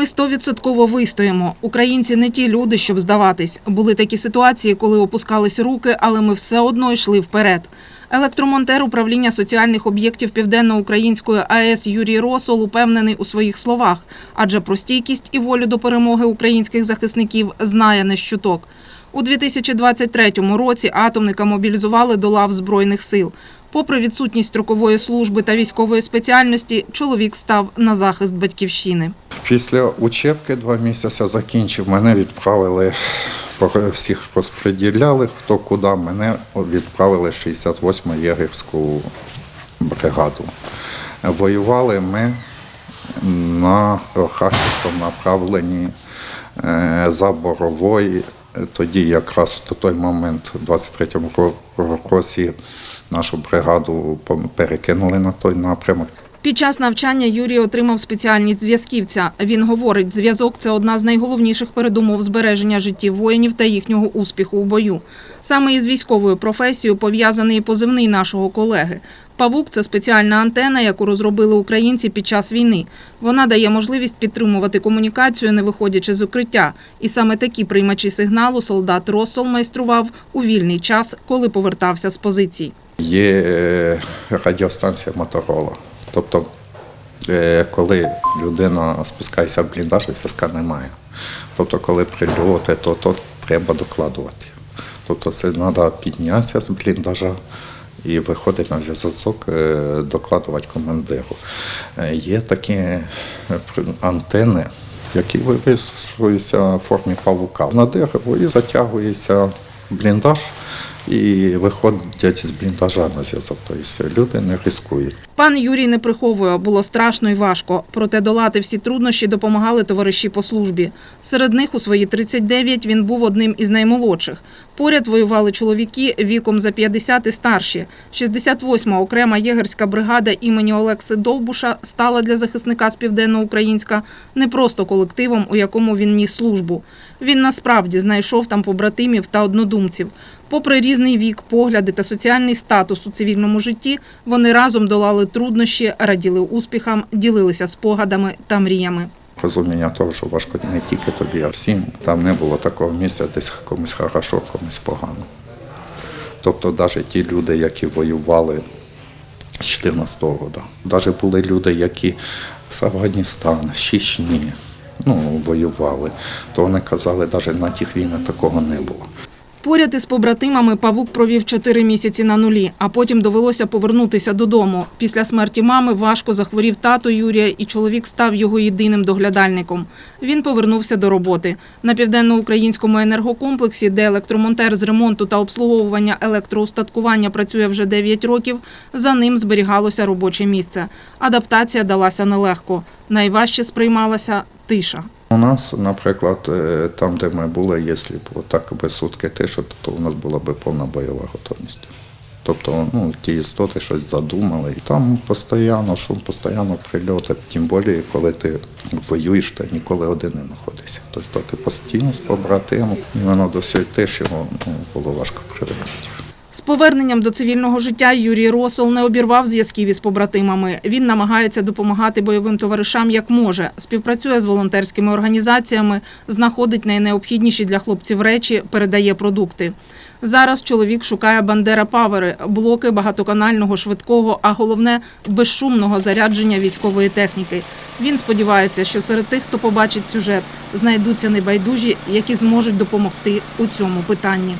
Ми стовідсотково вистоїмо. Українці не ті люди, щоб здаватись. Були такі ситуації, коли опускались руки, але ми все одно йшли вперед. Електромонтер управління соціальних об'єктів Південно-Української АЕС Юрій Росол упевнений у своїх словах, адже про стійкість і волю до перемоги українських захисників знає не щуток. У 2023 році атомника мобілізували до лав Збройних сил. Попри відсутність строкової служби та військової спеціальності, чоловік став на захист батьківщини. Після учебки два місяці закінчив. Мене відправили, всіх розподіляли, хто куди. Мене відправили 68 му єгерську бригаду. Воювали ми на Харківському направленні е, за Борової. Тоді якраз в той момент, у 23-му році, нашу бригаду перекинули на той напрямок. Під час навчання Юрій отримав спеціальність зв'язківця. Він говорить, зв'язок це одна з найголовніших передумов збереження життів воїнів та їхнього успіху у бою. Саме із військовою професією пов'язаний і позивний нашого колеги. Павук це спеціальна антена, яку розробили українці під час війни. Вона дає можливість підтримувати комунікацію, не виходячи з укриття. І саме такі приймачі сигналу солдат Россол майстрував у вільний час, коли повертався з позицій. Є е, радіостанція Моторола. Тобто, е, коли людина спускається в бліндаж, і немає. Тобто, коли прильоти, то, то треба докладувати. Тобто, це треба піднятися з бліндажа і виходити на зв'язок, е, докладувати командиру. Е, Є такі антени, які вивішуються в формі павука. На дерево і затягується бліндаж і виходять з бліндажа на зв'язок. Тобто люди не ризикують. Пан Юрій не приховує, було страшно і важко. Проте долати всі труднощі допомагали товариші по службі. Серед них у свої 39 він був одним із наймолодших. Поряд воювали чоловіки віком за 50 і старші. 68-ма окрема єгерська бригада імені Олекси Довбуша стала для захисника з Південноукраїнська не просто колективом, у якому він ніс службу. Він насправді знайшов там побратимів та однодумців. Попри різний вік, погляди та соціальний статус у цивільному житті, вони разом долали труднощі, раділи успіхам, ділилися спогадами та мріями. Розуміння того, що важко не тільки тобі, а всім. Там не було такого місця, десь комусь хорошо, комусь погано. Тобто, навіть ті люди, які воювали з 14 року, навіть були люди, які з Афганістану, з Чечні, ну, воювали, то вони казали, навіть на тих війнах такого не було. Поряд із побратимами Павук провів чотири місяці на нулі, а потім довелося повернутися додому. Після смерті мами важко захворів тато Юрія, і чоловік став його єдиним доглядальником. Він повернувся до роботи. На південноукраїнському енергокомплексі, де електромонтер з ремонту та обслуговування електроустаткування працює вже 9 років, за ним зберігалося робоче місце. Адаптація далася нелегко. Найважче сприймалася тиша. У нас, наприклад, е, там, де ми були, якщо б так би сутки тиша, то у нас була б повна бойова готовність. Тобто, ну, ті істоти щось задумали. І там постійно шум, постійно прильоти. Тим більше, коли ти воюєш, ти ніколи один не знаходишся. Тобто ти постійно з побратимом, і воно до цієї тиші ну, було важко привикнути. З поверненням до цивільного життя Юрій Росол не обірвав зв'язків із побратимами. Він намагається допомагати бойовим товаришам як може, співпрацює з волонтерськими організаціями, знаходить найнеобхідніші для хлопців речі, передає продукти. Зараз чоловік шукає Бандера Павери, блоки багатоканального швидкого, а головне безшумного зарядження військової техніки. Він сподівається, що серед тих, хто побачить сюжет, знайдуться небайдужі, які зможуть допомогти у цьому питанні.